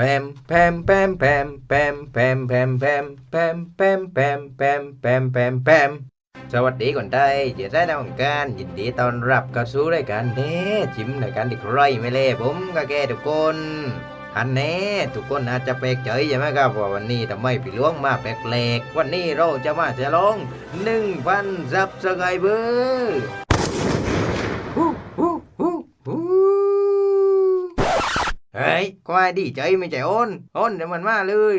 แปมแปมแปมแปมแปมแปมแปมแปมแปมแปมแปมแปมแปมแปมแปมสวัสดีคนไทยเดี๋ยวได้ดาวของการยินดีต้อนรับเข้าสู่รายการเด้ชิมรายการที่ใครไม่เล่ผมก็แก่ทุกคนอันแน่ทุกคนอาจจะแปลกใจใช่ไหมครับว่าวันนี้ทำไมพี่ล้วงมาแปลกๆวันนี้เราจะมาฉลองหนึ่งพันซับสไครเบอร์ฮู้ฮู้ฮู้ฮู้ เฮ้ยก็ไอ้ดีใจไม่ใช่อ้นอ้นเดี๋ยวมันมาเลย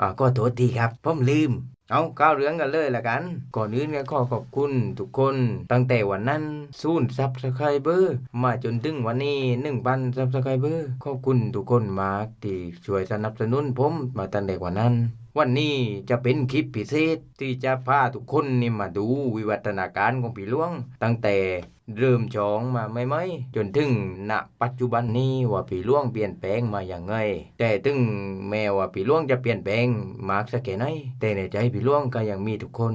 อ่าก็โทษทีครับผมลืมเอาก้าวเรื่องกันเลยละกัน ก่อนอื่นก็ขอขอบคุณทุกคนตั้งแต่วันนั้นศูนย์ซับสไครเบอร์มาจนถึงวันนี้หนึ่งพันซับสไครเบอร์ขอบคุณทุกคนมากที่ช่วยสนับสนุนผมมาตั้งแต่วันนั้น วันนี้จะเป็นคลิปพิเศษที่จะพาทุกคนนี่มาดูวิวัฒนาการของผีหลวง ตั้งแต่เริ่มจองมาไม่ไม่ๆจนถึงณปัจจุบันนี้ว่าผีหลวงเปลี่ยนแปลงมาอย่างไง แต่ถึงแม้ว่าผีหลวงจะเปลี่ยนแปลงมากสักแค่ไหนแต่ในใจผีหลวงก็ยังมีทุกคน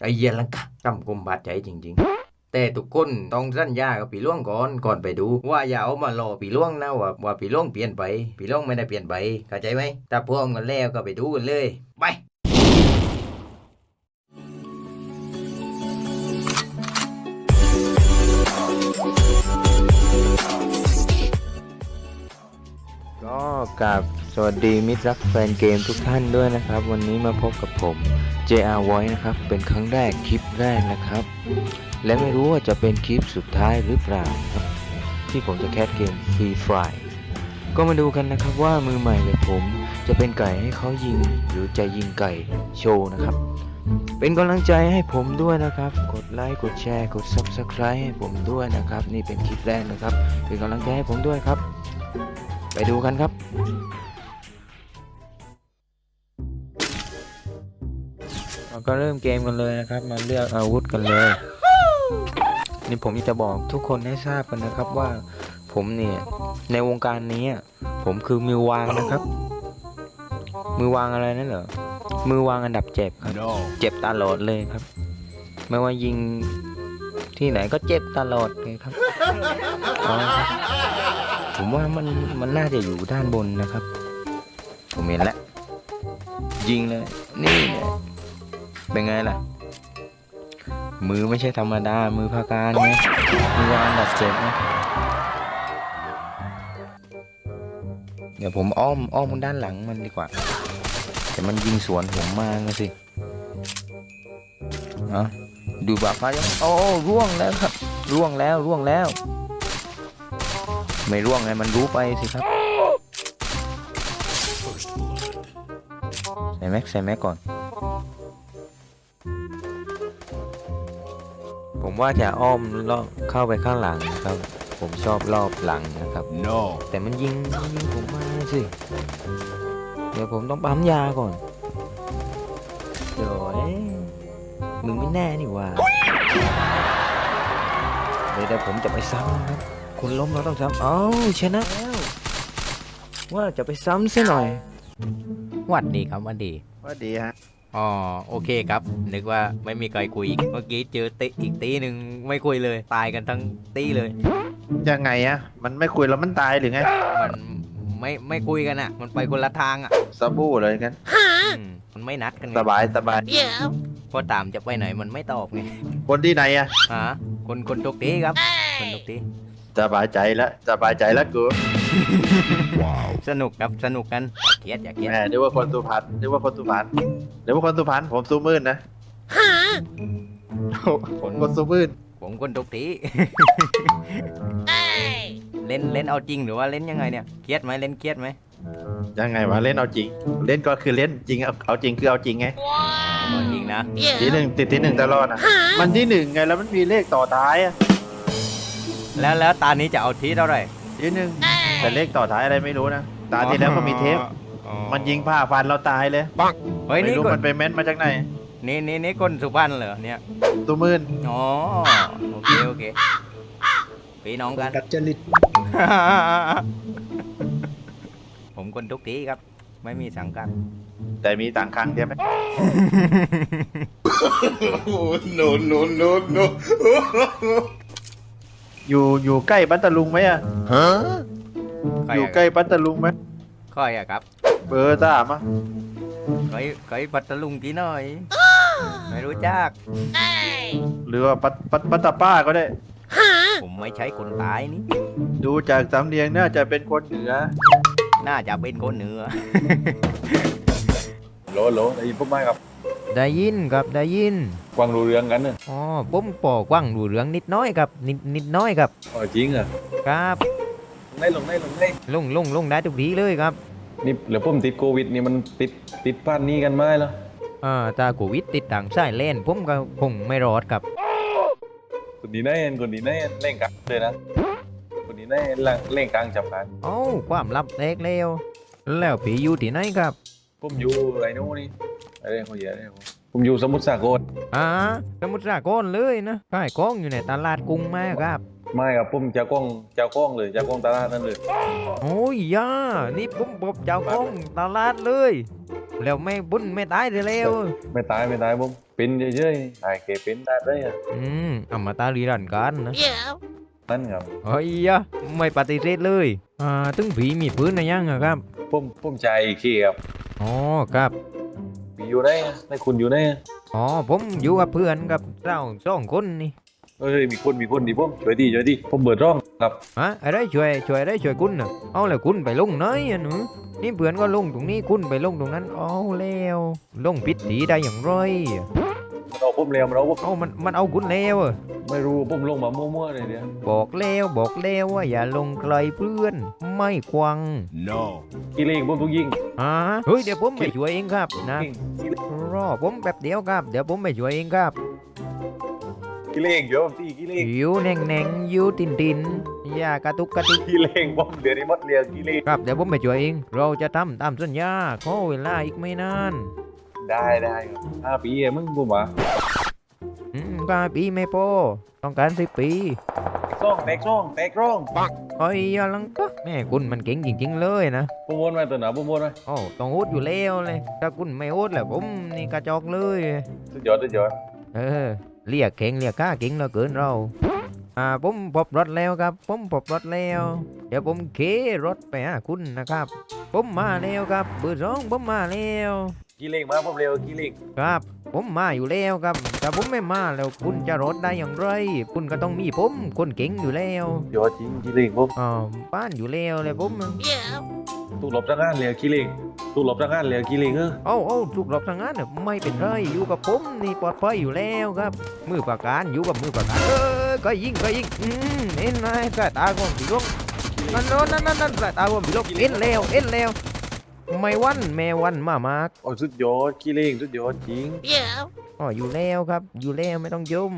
ไอ้เยลังกะจำกุมบาดใจจริง ๆ แต่ทุกคนต้องสัญญากับผีหลวงก่อนก่อนไปดู ว่าอย่าเอามาหลอกผีหลวงนะว่าว่าผีหลวงเปลี่ยนไปผีหลวงไม่ได้เปลี่ยนไปเข้าใจไหมถ้าพร้อมกันแล้วก็ไปดูกันเลยไปก็กับสวัสดีมิตรรักแฟนเกมทุกท่านด้วยนะครับ วันนี้มาพบกับผม JR Voice นะครับ เป็นครั้งแรกคลิปแรกนะครับ และไม่รู้ว่าจะเป็นคลิปสุดท้ายหรือเปล่าครับ ที่ผมจะแคสเกม Free Fire ก็มาดูกันนะครับว่ามือใหม่เลยผมจะเป็นไก่ให้เขายิง หรือจะยิงไก่โชว์นะครับ เป็นกำลังใจให้ผมด้วยนะครับ กดไลค์กดแชร์กด Subscribe ให้ผมด้วยนะครับ นี่เป็นคลิปแรกนะครับ เป็นกำลังใจให้ผมด้วยครับ ไปดูกันครับเราก็เริ่มเกมกันเลยนะครับ มาเลือกอาวุธกันเลย นี่ผมจะบอกทุกคนให้ทราบกันนะครับว่า ผมเนี่ยในวงการนี้อะผมคือมือวางนะครับ มือวางอะไรนั่นเหรอมือวางอันดับเจ็บครับ เจ็บตลอดเลยครับ ไม่ว่ายิงที่ไหนก็เจ็บตลอดเลยครับเอาละครับผมว่ามันมันน่าจะอยู่ด้านบนนะครับ ผมเห็นแล้วยิงเลย นี่เนี่ยเป็นไงล่ะ มือไม่ใช่ธรรมดา มือพาการไงมือวางดับเจ็บนะเดี๋ยวผมอ้อมอ้อมด้านหลังมันดีกว่า แต่มันยิงสวนผมมาไงสิเอาดูบาฟ้ายังโอ้ร่วงแล้วครับ ร่วงแล้วร่วงแล้ว ไม่ร่วงไงมันรู้ไปสิครับใส่แม็กใส่แม็กก่อน ผมว่าจะอ้อมรอบเข้าไปข้างหลังนะครับ ผมชอบรอบหลังนะครับ No. แต่มันยิงยิงผมมาสิเดี๋ยวผมต้องปั๊มยาก่อนเดี๋ยวเอ้ยมึงไม่แน่นี่หว่าเดี๋ยวเดี๋ยวผมจะไปซ้ำนะครับคนล้มเราต้องซ้ำเอ้าชนะแล้วว่าจะไปซ้ำซะหน่อยหวัดดีครับหวัดดีว่าดีฮะ อ๋อโอเคครับ นึกว่าไม่มีใครคุยอีกเมื่อกี้เจอตีอีกตีหนึ่งไม่คุยเลย ตายกันทั้งตีเลย ยังไงอะมันไม่คุยแล้วมันตายหรือไงมันไม่ไม่คุยกันอะ มันไปคนละทางอะสบู่เลยกันอืมมันไม่นัดกันไงสบายสบายพอตามจะไปไหนมันไม่ตอบไงคนที่ไหนอะฮะคนคนทุกทีครับ คนทุกที สบายใจแล้วสบายใจแล้วกู Wow. สนุกครับสนุกกันอย่าเครียดอย่าเครียดแหมนึกว่าคนสุพรรณนึกว่าคนสุพรรณนึกว่าคนสุพรรณผมซูมื่นนะผมคนซูมื่นผมคนทุกทีเล่นเล่นเอาจริงหรือว่าเล่นยังไงเนี่ยเครียดไหมเล่นเครียดไหมยังไงวะเล่นเอาจริง เล่นก็คือเล่นจริงเอาเอาจริงคือเอาจริงไงเอาจริงนะทีหนึ่งติดที่หนึ่งตลอดอะมันที่หนึ่งไงแล้วมันมีเลขต่อท้ายอะ แล้วแล้วตานี้จะเอาทีเท่าไหร่ที่หนึ่งแต่เลขต่อท้ายอะไรไม่รู้นะตาที่แล้วก็มีเทป อ๋อมันยิงผ้าฟันเราตายเลยเฮ้ยไม่นี่รู้คนมันไปแม่นมาจากไหนนี่นี่นี่คนสุพรรณเหรอเนี่ยซูมื่นอ๋อโอเคโอเคพี่น้องกัน ดัดจริต ผมคนทุกทีครับ ไม่มีสังกัด แต่มีต่างครั้งใช่ไหม no, no, no, no. อยู่อยู่ใกล้บัตตาลุงไหมอะ Huh? ใครอยู่อะใกล้ปัตตลุงไหมใครอะครับเบอร์สามอะใครใครปัตตลุงที่หน่อย ไม่รู้จัก หรือว่าปัตปัตปัตตาป้าก็ได้ ผมไม่ใช่คนตายนี่ ดูจากสำเนียงน่าจะเป็นคนเหนือ น่าจะเป็นคนเหนือ โหลโหลได้ยินผมไหมครับ ได้ยินครับได้ยิน กวางรู้เรื่องกันเนอะอ๋อผมปอกว้างดูเรื่องนิดน้อยครับ นิดนิดน้อยครับอ๋อจริงเหรอครับลงได้ลงได้ลงได้ลงลงลงได้ทุกทีเลยครับนี่เหลือผมติดโควิดนี่มันติดติดป้านนี้กันไหมล่ะอ่าถ้าโควิดติดต่างสายเล่นผมก็คงไม่รอดครับคนดีแน่คนดีแน่เล่งกลางเลยนะคนดีแน่เล่งเล่งกลางจับกันเอ้าความลับแตกแล้วแล้วผีอยู่ที่ไหนครับ ผมอยู่ไอ้นู้นนี่อะไรเขาเยอะเลยผมอยู่สมุทรสาครอ่าสมุทรสาครเลยนะขายของอยู่ในตลาดกรุงมาครับ ไม่ครับผมจะกล้องจะกล้องเลยจะกล้องตลาดนั่นเลยโอ้ยย่านี่ผมบอกเจ้าของตลาดเลยแล้วไม่บุญไม่ตายเลยแล้วไม่ตายไม่ตายผมเป็นเฉยๆตายเกเป็นได้เลยอะอืมอมตะรีรันกันนะนั่นครับเฮ้ยยะไม่ปฏิเสธเลยอ่าถึงผีมีปืนนะยังอะครับผมผมใจเขียบ อ๋อครับพี่อยู่ไหนอะได้คุณอยู่ไหนอะอ๋อผมอยู่กับเพื่อนกับเราสองคนนี่เอ้ยมีคนมีคนดีผมช่วยดีช่วยดีผมเบิดร่องครับฮะอะไรช่วยช่วยอะไรช่วยคุณน่ะเอาแล้วคุณไปลงไหนอะหนูนี่เพื่อนก็ลงตรงนี้คุณไปลงตรงนั้นเอาแล้วลงปิดถีได้อย่างไรมัน เอาผมเร็วมันเอาผมเอามันมันเอาคุณแล้วอะไม่รู้ผมลงมามั่วๆเลยเนี่ยบอกแล้วบอกแล้วว่าอย่าลงไกลเพื่อน ไม่ควัง No. กี่เลงผมทุกยิงอ่าเฮ้ยเดี๋ยวผมไปช่วยเองครับนะกี่เลงรอผมแป๊บเดียวครับ เดี๋ยวผมไปช่วยเองครับกี่เลงเดี๋ยวผมตีกี่เลงอยู่แน่งแน่งๆอยู่ตินตินอย่ากระตุกกระติกกี่เลงผมเดี๋ยวนี้หมดเรียงกี่เลงครับเดี๋ยวผมไปช่วยเอง เราจะทำตามสัญญาขอเวลาอีกไม่นาน ได้ได้ครับห้าปีเองมึงผมว่าอืมก็ปีไม่พอต้องการสิบปีซ่องแตกซ่องแตกร่องเฮ้ยอย่าลังก็แม่คุณมันเก่งจริง ๆ เลยนะผมวนมาตัวหนาผมวนมาโอ้ต้องโหดอยู่แล้วเลย ถ้าคุณไม่โหดแล้วผมนี่กระจอกเลยสุดยอดสุดยอดเออเรียกเก่งเรียกข้าเก่งเหลือเกินเราอ่าผมพบรถแล้วครับ ผมพบรถแล้ว เดี๋ยวผมเขรถไปหาคุณนะครับ ผมมาแล้วครับเบอร์สองผมมาแล้ว กี่เลงมาผมเร็วกี่เลงครับ ผมมาอยู่แล้วครับแต่ผมไม่มาแล้วคุณจะรถได้อย่างไร คุณก็ต้องมีผมคนเก่งอยู่แล้วยอดจริงกี่เลงผมอ่าบ้านอยู่แล้วเลยผมถูกหลบทางงานเร็วกี่เลงถูกหลบทางงานเร็วกี่เลงเออเอาเอาถูกหลบทางนั้นน่ะไม่เป็นไรอยู่กับผมนี่ปลอดภัยอยู่แล้วครับ มือประการอยู่กับมือประการเออก็ยิงก็ยิงอืมเอ็นไงสายตาของผีลวงนั่นนั่นนั่นนั่นนั่นสายตาของผีลวงเอ็นแล้วเอ็นแล้ว ไม่วันแม่วันมามากโอ้สุดยอดกี่เลงสุดยอดจริงอ๋ออยู่แล้วครับ อยู่แล้วไม่ต้องยุ่ม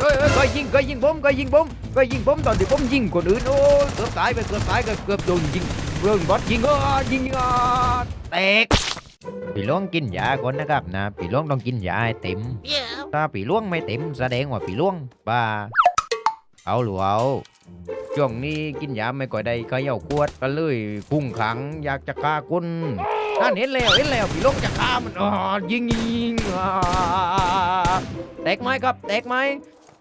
เฮ้ยเฮ้ยก็ยิงก็ยิงผมก็ยิงผมก็ยิงผมตอนที่ผมยิงคนอื่นโอ้ยเกือบตายไปเกือบตายก็เกือบโดนยิงเรื่องบอสยิงอะยิงอะแตกพี่หลวงกินยาก่อนนะครับนะพี่หลวงต้องกินยาให้เต็มถ้าปีล่วงไม่เต็มแสดงว่าปีล่วงบ้าเอาหรือเอา ช่วงนี้กินยาไม่ก่อยได้ก็เย่าขวดก็เลยพุ่งขังอยากจะฆ่าคนนั่นเห็นแล้วเห็นแล้วปีล่วงจะฆ่ามันอ๋อยิงยิงแตกไหมครับแตกไหม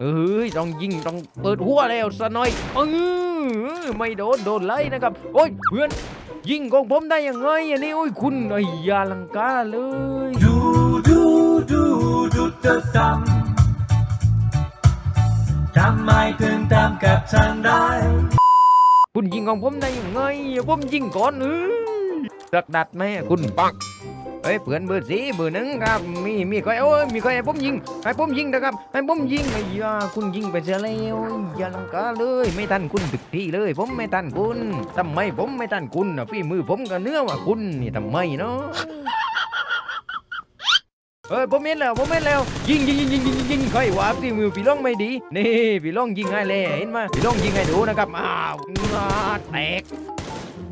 เอ้ยต้องยิงต้องเปิดหัวแล้วสะหน่อยปึ้งไม่โดนโดนไล่นะครับ โอ้ยเพื่อนยิงของผมได้ยังไงอันนี้โอ้ยคุณไอ้ยาลังกาเลยดูดูดูดูจะทำ ทำไมถึงทำกับฉันได้ คุณยิงของผมได้ยังไงผมยิงก่อนเอ้ยดักดัดไหมคุณปักเฮ้ยเพื่อนเบอร์สีเบอร์หนึ่งครับ มีมีใครเอ้ยมีใครให้ผมยิงให้ผมยิงนะครับให้ผมยิงไอ้ยาคุณยิงไปเสียแล้วอย่าลังกาเลย ไม่ทันคุณตึกที่เลย ผมไม่ทันคุณทำไมผมไม่ทันคุณนะฝีมือผมก็เนื้อว่าคุณนี่ทำไมเนาะ เฮ้ยผมเห็นแล้วผมเห็นแล้วยิงยิงยิงยิงยิงยิงยิงใครว่าฝีมือพี่ล่องไม่ดี นี่พี่ล่องยิงให้เลยเห็นไหมพี่ล่องยิงให้ดูนะครับอ้าวแตก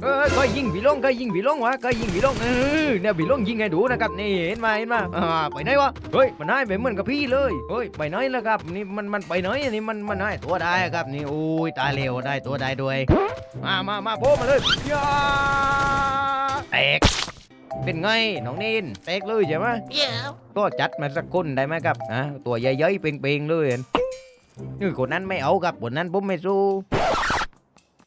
เออก็ยิงผีล่องก็ยิงผีล่องวะก็ยิงผีล่องเออเนี่ยผีล่องยิงให้ดูนะครับนี่เห็นไหมเห็นไหมอ่าไปไหนวะเฮ้ยมันให้ไปเหมือนกับพี่เลยเฮ้ยไปไหนแล้วครับนี่มันมันไปไหนอันนี่มันมันให้ตัวได้ครับนี่โอ้ยตายเร็วได้ตัวได้ด้วยมามามาโผล่มาเลยยาแตก เป็นไงน้องนินแตกเลยใช่ไหมก็จัดมาสักคนได้ไหมครับอะตัวใหญ่ๆเป่งๆเลยนี่คนนั้นไม่เอาครับคนนั้นผมไม่สู้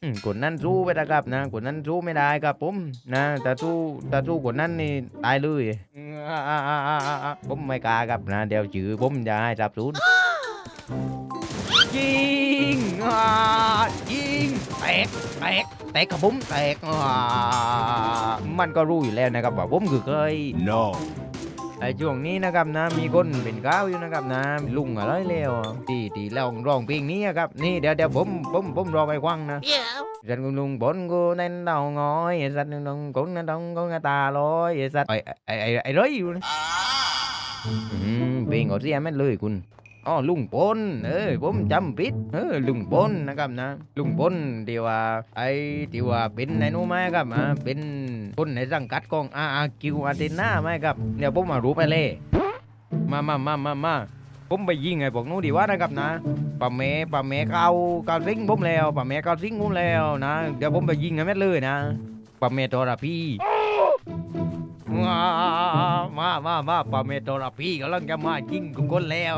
อืมคนนั้นสู้ไปนะครับนะคนนั้นสู้ไม่ได้ครับผมนะแต่สู้แต่สู้คนนั้นนี่ตายเลยอืมอ่าอ่าอ่าอ่าอ่าผมไม่กล้าครับนะเดี๋ยวจือผมจะให้จับศูนย์ยิงอ่ายิงแตกแตก แตกครับผมแตกอ่ามันก็รู้อยู่แล้วนะครับว่าผมคือเคย No. ไอ้ช่วงนี้นะครับนะมีคนเป็นก้าวอยู่นะครับนะลุงอะไรแล้วที่ที่ร้องร้องเพลงนี้อะครับนี่เดี๋ยวเดี๋ยวผมผมผมร้องให้ฟังนะสัตว์ลุงบนกูเน้นดาวงอยสัตว์ลุงกูเน้นดาวกูตาลอยสัตว์ไอ้ไอ้ไอ้ไอ้ไรอยู่นะอืมเพลงออกเสียแม่นเลยคุณ อ๋อลุงปนเออผมจำผิดเออลุงปนนะครับนะ ลุงปนที่ว่าไอ้ที่ว่าเป็นไอ้นู้นไหมครับอ่าเป็นคนในสังกัดของอาอาคิวอาเทนาไหมครับเดี๋ยวผมมารู้ไปเลยมามามามามาผมไปยิงไอ้พวกนู้นดีว่านะครับนะป่าเมป่าเมเกาเกาซิงผมแล้วป่าเมเกาซิงผมแล้วนะเดี๋ยวผมไปยิงไอ้แม่เลยนะป่าเมโทรพีมามามามาป่าเมโทรพีกำลังจะมายิงทุกคนแล้ว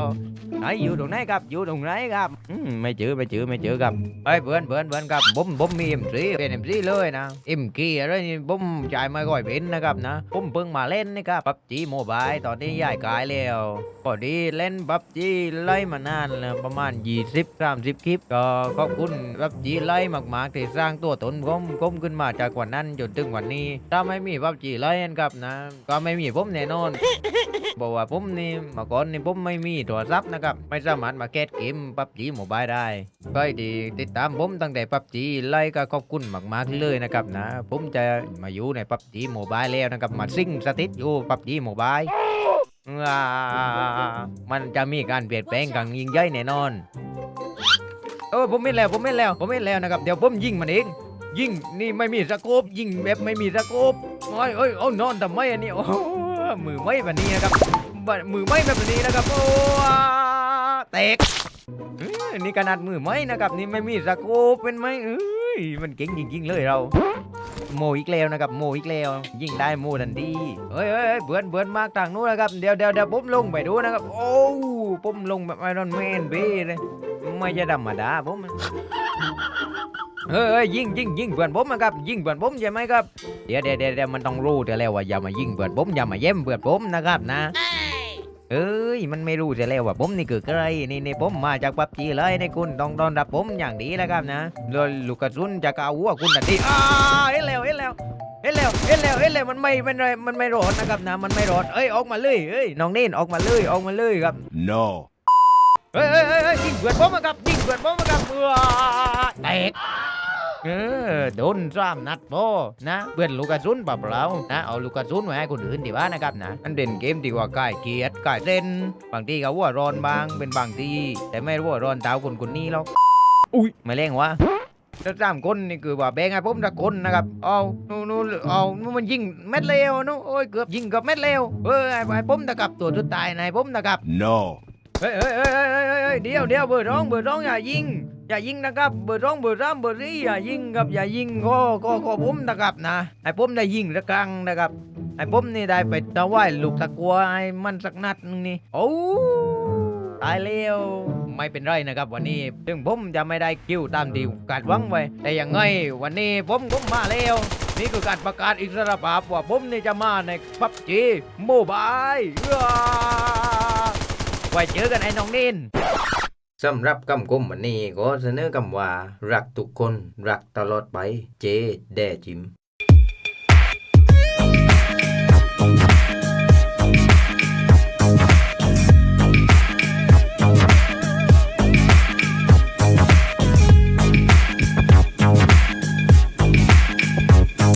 ไหนอยู่ตรงไหนครับอยู่ตรงไหนครับอืมไม่เจอไม่เจอไม่เจอครับไอเพื่อนเพื่อนเพื่อนครับผมผมมีเอ็มซีเป็นเอ็มซีเลยนะเอ็มกี้อะไรนี่ผมจ่ายไม่ค่อยเป็นนะครับนะผมเพิ่งมาเล่นนะครับปับจีโมบายตอนนี้ย้ายกายแล้วพอดีเล่นปับจีไล่มานานแล้วประมาณ 20 30 คลิป ก็ขอบคุณปับจีไล่มากๆที่สร้างตัวตนผมผมขึ้นมาจากวันนั้นจนถึงวันนี้ ถ้าไม่มีปับจีไล่นะครับนะ ก็ไม่มีผมแน่นอนบอกว่าผมนี่เมื่อก่อนนี่ผมไม่มีโทรศัพท์นะครับ ไม่สามารถมาแคสเกมปับจีโมบายได้ก็ดีติดตามผมตั้งแต่ปับจีไล่ก็ขอบคุณมากๆเลยนะครับนะ ผมจะมาอยู่ในปับจีโมบายแล้วนะครับมาซิ่งสถิตอยู่ปับจีโมบายมันจะมีการเปลี่ยนแปลงกันยิ่งใหญ่แน่นอนเออผมไม่แล้วผมไม่แล้วผมไม่แล้วนะครับเดี๋ยวผมยิงมันเองยิงนี่ไม่มีสโคปยิงแบบไม่มีสโคปโอ้ยเอ้ยเอานอนทำไมอันนี้โอ้มือไม่แบบนี้นะครับบมือไม่แบบนี้นะครับโอ้ แตกนี่ขนาดมือไม่นะครับนี่ไม่มีสโคปเป็นไหมเอ้ยมันเก่งจริงๆเลยเรา โมอีกแล้วนะครับโมอีกแล้ว ยิงได้โมทันทีเฮ้ยเฮ้ยเบือเบือมากทางนู้นนะครับเดี๋ยวเดี๋ยวเดี๋ยวผมลงไปดูนะครับ โอ้ผมลงแบบไอรอนแมนเบ้เลยไม่จะธรรมดาผมเฮ้ยเฮ้ยยิงยิงยิงเพื่อนผมนะครับยิงเพื่อนผมใช่ไหมครับเดี๋ยวเดี๋ยวเดี๋ยวเดามันต้องรู้เดี๋ยวแล้วว่าอย่ามายิงเพื่อนผมอย่ามาเย้มเพื่อนผมนะครับนะ เอ้ยมันไม่รู้เสียแล้วว่าผมนี่คือใครนี่นี่ผมมาจากปับจีเลยนี่คุณต้องต้อนรับผมอย่างดีนะครับนะแล้วลูกกระสุนจะกเอาหัวคุณทันทีอ้าเห็นแล้วเห็นแล้วเห็นแล้วเห็นแล้วเห็นแล้วมันไม่มันไม่มันไม่รอดนะครับนะมันไม่รอดเอ้ยออกมาเลยเอ้ยน้องเน้นออกมาเลยออกมาเลยครับ No. เฮ้ยเฮ้ยเฮ้ยเฮ้ยยิงเพื่อนผมอะครับยิงเพื่อนผมอะครับเออแตก เออโดนซ้ำนัดโบนะเพื่อนลูกกระสุนเปล่าๆนะเอาลูกกระสุนไว้ให้คนอื่นดีกว่านะครับนะอันเด่นเกมดีกว่าใกล้เกียรติใกล้เส้นบางทีก็หัวร้อนบางเป็นบางทีแต่ไม่หัวร้อนเท้าคนคนนี้หรอกอุ้ยไม่เล่งวะแล้วสามคนนี่คือว่าแบ่งให้ผมตะคนนะครับ เอานู่นนู่นเอานู่นมันยิงเม็ดเลวนู่นโอ้ยเกือบยิงเกับเม็ดเลวเออไอ้ไอ้ผมตะกับตัวสุดตายนายผมตะกับ No. เฮ้ยเฮ้ยเฮ้ยเฮ้ยเฮ้ยเฮ้ยเดี๋ยวเดี๋ยวเบอร์ร้องเบอร์ร้องอย่ายิง อย่ายิงนะครับเบอร์ร้องเบอร์สามเบอร์สี่อย่ายิงครับอย่ายิงก็ก็ก็ผมนะครับนะไอ้ผมได้ยิงระครังนะครับไอ้ผมนี่ได้ไปตะไหว้ลูกตะกัวไอ้มันสักนัดนึงนี่โอ้ตายแล้วไม่เป็นไรนะครับวันนี้ถึงผมจะไม่ได้คิวตามที่คาดหวังไว้ แต่ยังไงวันนี้ผมก็มาแล้วนี่คือการประกาศอิสรภาพว่าผมนี่จะมาในพับจีโมบายไว้เจอกันไอ้น้องนิน สำหรับคำคมวันนี้ก็เสนอคำว่า รักทุกคน รักตลอดไป เจ แดจิม